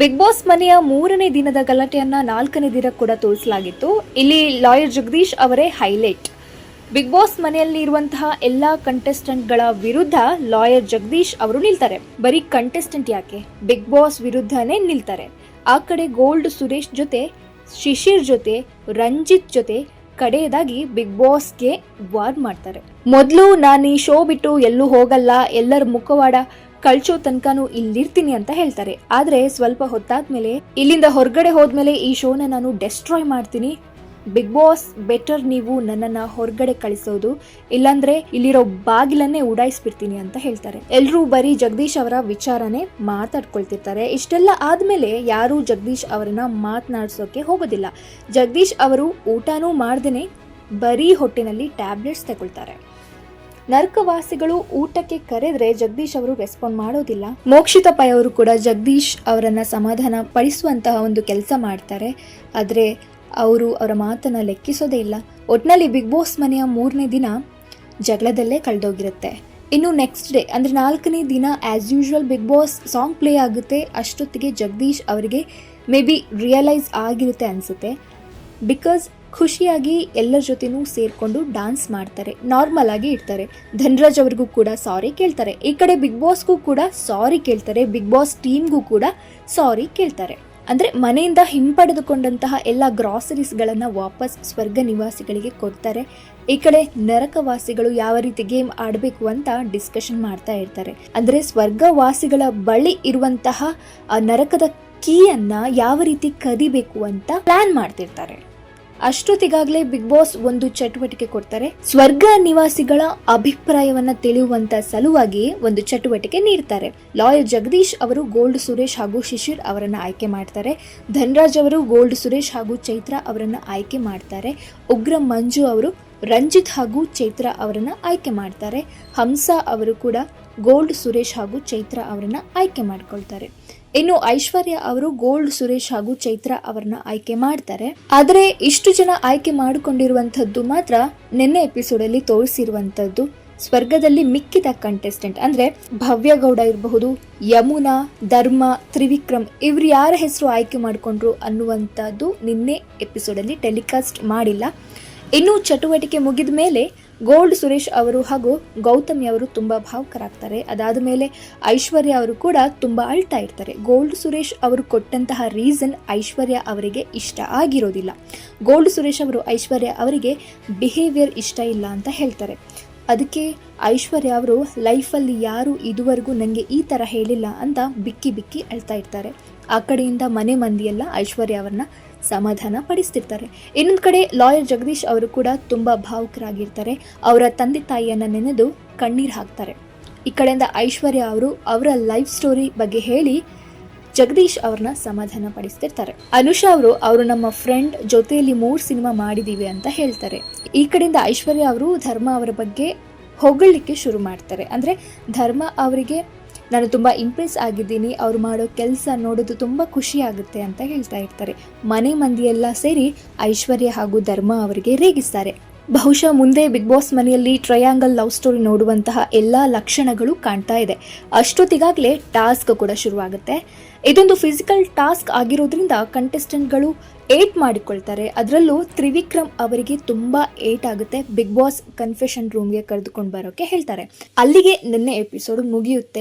Big boss ಮನೆಯ ಮೂರನೇ ದಿನದ ಗಲಾಟೆಯನ್ನ ನಾಲ್ಕನೇ ದಿನ ಕೂಡ ತೋರಿಸಲಾಗಿತ್ತು. ಇಲ್ಲಿ ಲಾಯರ್ ಜಗದೀಶ್ ಅವರೇ ಹೈಲೈಟ್. ಬಿಗ್ ಬಾಸ್ ಮನೆಯಲ್ಲಿ ಇರುವಂತಹ ಎಲ್ಲಾ ಕಂಟೆಸ್ಟೆಂಟ್ಗಳ ವಿರುದ್ಧ ಲಾಯರ್ ಜಗದೀಶ್ ಅವರು ನಿಲ್ತಾರೆ. ಬರೀ ಕಂಟೆಸ್ಟೆಂಟ್ ಯಾಕೆ? ಬಿಗ್ ಬಾಸ್ ವಿರುದ್ಧನೇ ನಿಲ್ತಾರೆ. ಆ ಕಡೆ ಗೋಲ್ಡ್ ಸುರೇಶ್ ಜೊತೆ, ಶಿಶಿರ್ ಜೊತೆ, ರಂಜಿತ್ ಜೊತೆ ಕಡೆಯದಾಗಿ ಬಿಗ್ ಬಾಸ್ಗೆ ವಾರ್ ಮಾಡ್ತಾರೆ. ಮೊದಲು ನಾನು ಈ ಶೋ ಬಿಟ್ಟು ಎಲ್ಲೂ ಹೋಗಲ್ಲ, ಎಲ್ಲರ ಮುಖವಾಡ ಕಳ್ಚೋ ತನಕನೂ ಇಲ್ಲಿರ್ತೀನಿ ಅಂತ ಹೇಳ್ತಾರೆ. ಆದ್ರೆ ಸ್ವಲ್ಪ ಹೊತ್ತಾದ್ಮೇಲೆ, ಇಲ್ಲಿಂದ ಹೊರಗಡೆ ಹೋದ್ಮೇಲೆ ಈ ಶೋನ ನಾನು ಡೆಸ್ಟ್ರಾಯ್ ಮಾಡ್ತೀನಿ. ಬಿಗ್ ಬಾಸ್ ಬೆಟರ್ ನೀವು ನನ್ನನ್ನ ಹೊರಗಡೆ ಕಳಿಸೋದು, ಇಲ್ಲಾಂದ್ರೆ ಇಲ್ಲಿರೋ ಬಾಗಿಲನ್ನೇ ಉಡಾಯಿಸ್ಬಿಡ್ತೀನಿ ಅಂತ ಹೇಳ್ತಾರೆ. ಎಲ್ಲರೂ ಬರೀ ಜಗದೀಶ್ ಅವರ ವಿಚಾರನೇ ಮಾತಾಡ್ಕೊಳ್ತಿರ್ತಾರೆ. ಇಷ್ಟೆಲ್ಲ ಆದ್ಮೇಲೆ ಯಾರೂ ಜಗದೀಶ್ ಅವರನ್ನ ಮಾತನಾಡ್ಸೋಕೆ ಹೋಗೋದಿಲ್ಲ. ಜಗದೀಶ್ ಅವರು ಊಟನೂ ಮಾಡ್ದೇನೆ ಬರೀ ಹೊಟ್ಟೆನಲ್ಲಿ ಟ್ಯಾಬ್ಲೆಟ್ಸ್ ತಗೊಳ್ತಾರೆ. ನರಕವಾಸಿಗಳು ಊಟಕ್ಕೆ ಕರೆದ್ರೆ ಜಗದೀಶ್ ಅವರು ರೆಸ್ಪಾಂಡ್ ಮಾಡೋದಿಲ್ಲ. ಮೋಕ್ಷಿತ ಪೈ ಅವರು ಕೂಡ ಜಗದೀಶ್ ಅವರನ್ನ ಸಮಾಧಾನ ಪಡಿಸುವಂತಹ ಒಂದು ಕೆಲಸ ಮಾಡ್ತಾರೆ. ಆದರೆ ಅವರು ಅವರ ಮಾತನ್ನ ಲೆಕ್ಕಿಸೋದೇ ಇಲ್ಲ. ಒಟ್ನಲ್ಲಿ ಬಿಗ್ ಬಾಸ್ ಮನೆಯ ಮೂರನೇ ದಿನ ಜಗಳದಲ್ಲೇ ಕಳೆದೋಗಿರುತ್ತೆ. ಇನ್ನು ನೆಕ್ಸ್ಟ್ ಡೇ ಅಂದರೆ ನಾಲ್ಕನೇ ದಿನ as usual Bigg Boss song play ಆಗುತ್ತೆ. ಅಷ್ಟೊತ್ತಿಗೆ ಜಗದೀಶ್ ಅವರಿಗೆ ಮೇ ಬಿ ರಿಯಲೈಸ್ ಆಗಿರುತ್ತೆ ಅನಿಸುತ್ತೆ. ಬಿಕಾಸ್ ಖುಷಿಯಾಗಿ ಎಲ್ಲರ ಜೊತೆನೂ ಸೇರಿಕೊಂಡು ಡಾನ್ಸ್ ಮಾಡ್ತಾರೆ. ನಾರ್ಮಲ್ ಆಗಿ ಇರ್ತಾರೆ ಧನ್ರಾಜ್ ಅವ್ರಿಗೂ ಕೂಡ ಸಾರಿ ಕೇಳ್ತಾರೆ. ಈ ಕಡೆ ಬಿಗ್ ಬಾಸ್ಗೂ ಕೂಡ ಸಾರಿ ಕೇಳ್ತಾರೆ. ಬಿಗ್ ಬಾಸ್ ಟೀಮ್ಗೂ ಕೂಡ ಸಾರಿ ಕೇಳ್ತಾರೆ. ಅಂದರೆ ಮನೆಯಿಂದ ಹಿಂಪಡೆದುಕೊಂಡಂತಹ ಎಲ್ಲ ಗ್ರಾಸರೀಸ್ಗಳನ್ನು ವಾಪಸ್ ಸ್ವರ್ಗ ನಿವಾಸಿಗಳಿಗೆ ಕೊಡ್ತಾರೆ. ಈ ಕಡೆ ನರಕವಾಸಿಗಳು ಯಾವ ರೀತಿ ಗೇಮ್ ಆಡಬೇಕು ಅಂತ ಡಿಸ್ಕಷನ್ ಮಾಡ್ತಾ ಇರ್ತಾರೆ. ಅಂದರೆ ಸ್ವರ್ಗವಾಸಿಗಳ ಬಳಿ ಇರುವಂತಹ ನರಕದ ಕೀಯನ್ನು ಯಾವ ರೀತಿ ಕದಿಬೇಕು ಅಂತ ಪ್ಲಾನ್ ಮಾಡ್ತಿರ್ತಾರೆ. ಅಷ್ಟೊತ್ತಿಗಾಗಲೇ ಬಿಗ್ ಬಾಸ್ ಒಂದು ಚಟುವಟಿಕೆ ಕೊಡ್ತಾರೆ. ಸ್ವರ್ಗ ನಿವಾಸಿಗಳ ಅಭಿಪ್ರಾಯವನ್ನ ತಿಳಿಯುವಂತ ಸಲುವಾಗಿ ಒಂದು ಚಟುವಟಿಕೆ ನೀಡ್ತಾರೆ. ಲಾಯರ್ ಜಗದೀಶ್ ಅವರು ಗೋಲ್ಡ್ ಸುರೇಶ್ ಹಾಗೂ ಶಿಶಿರ್ ಅವರನ್ನ ಆಯ್ಕೆ ಮಾಡ್ತಾರೆ. ಧನ್ರಾಜ್ ಅವರು ಗೋಲ್ಡ್ ಸುರೇಶ್ ಹಾಗೂ ಚೈತ್ರ ಅವರನ್ನ ಆಯ್ಕೆ ಮಾಡ್ತಾರೆ. ಉಗ್ರ ಮಂಜು ಅವರು, ರಂಜಿತ್ ಹಾಗೂ ಚೈತ್ರ ಅವರನ್ನ ಆಯ್ಕೆ ಮಾಡ್ತಾರೆ. ಹಂಸ ಅವರು ಕೂಡ ಗೋಲ್ಡ್ ಸುರೇಶ್ ಹಾಗೂ ಚೈತ್ರ ಅವರನ್ನ ಆಯ್ಕೆ ಮಾಡ್ಕೊಳ್ತಾರೆ. ಇನ್ನು ಐಶ್ವರ್ಯ ಅವರು ಗೋಲ್ಡ್ ಸುರೇಶ್ ಹಾಗೂ ಚೈತ್ರ ಅವರನ್ನ ಆಯ್ಕೆ ಮಾಡ್ತಾರೆ. ಆದರೆ ಇಷ್ಟು ಜನ ಆಯ್ಕೆ ಮಾಡಿಕೊಂಡಿರುವಂಥದ್ದು ಮಾತ್ರ ನಿನ್ನೆ ಎಪಿಸೋಡಲ್ಲಿ ತೋರಿಸಿರುವಂಥದ್ದು. ಸ್ವರ್ಗದಲ್ಲಿ ಮಿಕ್ಕಿದ ಕಂಟೆಸ್ಟೆಂಟ್ ಅಂದ್ರೆ ಭವ್ಯಗೌಡ ಇರಬಹುದು, ಯಮುನಾ, ಧರ್ಮ, ತ್ರಿವಿಕ್ರಮ್ ಇವ್ರು ಯಾರ ಹೆಸರು ಆಯ್ಕೆ ಮಾಡಿಕೊಂಡ್ರು ಅನ್ನುವಂಥದ್ದು ನಿನ್ನೆ ಎಪಿಸೋಡಲ್ಲಿ ಟೆಲಿಕಾಸ್ಟ್ ಮಾಡಿಲ್ಲ. ಇನ್ನು ಚಟುವಟಿಕೆ ಮುಗಿದ ಮೇಲೆ ಗೋಲ್ಡ್ ಸುರೇಶ್ ಅವರು ಹಾಗೂ ಗೌತಮಿ ಅವರು ತುಂಬ ಭಾವುಕರಾಗ್ತಾರೆ. ಅದಾದ ಮೇಲೆ ಐಶ್ವರ್ಯ ಅವರು ಕೂಡ ತುಂಬ ಅಳ್ತಾ ಇರ್ತಾರೆ. ಗೋಲ್ಡ್ ಸುರೇಶ್ ಅವರು ಕೊಟ್ಟಂತಹ ರೀಸನ್ ಐಶ್ವರ್ಯ ಅವರಿಗೆ ಇಷ್ಟ ಆಗಿರೋದಿಲ್ಲ. ಗೋಲ್ಡ್ ಸುರೇಶ್ ಅವರು ಐಶ್ವರ್ಯ ಅವರಿಗೆ ಬಿಹೇವಿಯರ್ ಇಷ್ಟ ಇಲ್ಲ ಅಂತ ಹೇಳ್ತಾರೆ. ಅದಕ್ಕೆ ಐಶ್ವರ್ಯ ಅವರು, ಲೈಫಲ್ಲಿ ಯಾರು ಇದುವರೆಗೂ ನನಗೆ ಈ ಥರ ಹೇಳಿಲ್ಲ ಅಂತ ಬಿಕ್ಕಿ ಬಿಕ್ಕಿ ಅಳ್ತಾ ಇರ್ತಾರೆ. ಆ ಕಡೆಯಿಂದ ಮನೆ ಮಂದಿಯೆಲ್ಲ ಐಶ್ವರ್ಯ ಅವ್ರನ್ನ ಸಮಾಧಾನ ಪಡಿಸ್ತಿರ್ತಾರೆ. ಇನ್ನೊಂದು ಕಡೆ ಲಾಯರ್ ಜಗದೀಶ್ ಅವರು ಕೂಡ ತುಂಬ ಭಾವುಕರಾಗಿರ್ತಾರೆ. ಅವರ ತಂದೆ ತಾಯಿಯನ್ನು ನೆನೆದು ಕಣ್ಣೀರು ಹಾಕ್ತಾರೆ. ಈ ಕಡೆಯಿಂದ ಐಶ್ವರ್ಯ ಅವರು ಅವರ ಲೈಫ್ ಸ್ಟೋರಿ ಬಗ್ಗೆ ಹೇಳಿ ಜಗದೀಶ್ ಅವ್ರನ್ನ ಸಮಾಧಾನ ಪಡಿಸ್ತಿರ್ತಾರೆ. ಅನುಷಾ ಅವರು ಅವರು ನಮ್ಮ ಫ್ರೆಂಡ್, ಜೊತೆಯಲ್ಲಿ ಮೂರು ಸಿನಿಮಾ ಮಾಡಿದ್ದೀವಿ ಅಂತ ಹೇಳ್ತಾರೆ. ಈ ಕಡೆಯಿಂದ ಐಶ್ವರ್ಯ ಅವರು ಧರ್ಮ ಅವರ ಬಗ್ಗೆ ಹೊಗಳಲಿಕ್ಕೆ ಶುರು ಮಾಡ್ತಾರೆ. ಅಂದರೆ ಧರ್ಮ ಅವರಿಗೆ ನಾನು ತುಂಬ ಇಂಪ್ರೆಸ್ ಆಗಿದ್ದೀನಿ. ಅವರು ಮಾಡೋ ಕೆಲಸ ನೋಡೋದು ತುಂಬ ಖುಷಿ ಆಗುತ್ತೆ ಅಂತ ಹೇಳ್ತಾ ಇರ್ತಾರೆ. ಮನೆ ಮಂದಿಯೆಲ್ಲ ಸೇರಿ ಐಶ್ವರ್ಯ ಹಾಗೂ ಧರ್ಮ ಅವರಿಗೆ ರೇಗಿಸ್ತಾರೆ. ಬಹುಶಃ ಮುಂದೆ ಬಿಗ್ ಬಾಸ್ ಮನೆಯಲ್ಲಿ ಟ್ರಯಾಂಗಲ್ ಲವ್ ಸ್ಟೋರಿ ನೋಡುವಂತಹ ಎಲ್ಲ ಲಕ್ಷಣಗಳು ಕಾಣ್ತಾ ಇದೆ. ಅಷ್ಟೊತ್ತಿಗಾಗಲೇ ಟಾಸ್ಕ್ ಕೂಡ ಶುರುವಾಗುತ್ತೆ. ಇದೊಂದು ಫಿಸಿಕಲ್ ಟಾಸ್ಕ್ ಆಗಿರೋದ್ರಿಂದ ಕಂಟೆಸ್ಟೆಂಟ್ಗಳು ಏಟ್ ಮಾಡಿಕೊಳ್ತಾರೆ. ಅದರಲ್ಲೂ ತ್ರಿವಿಕ್ರಮ್ ಅವರಿಗೆ ತುಂಬ ಏಟ್ ಆಗುತ್ತೆ. ಬಿಗ್ ಬಾಸ್ ಕನ್ಫೆಷನ್ ರೂಮ್ಗೆ ಕರೆದುಕೊಂಡು ಬರೋಕೆ ಹೇಳ್ತಾರೆ. ಅಲ್ಲಿಗೆ ನಿನ್ನೆ ಎಪಿಸೋಡ್ ಮುಗಿಯುತ್ತೆ.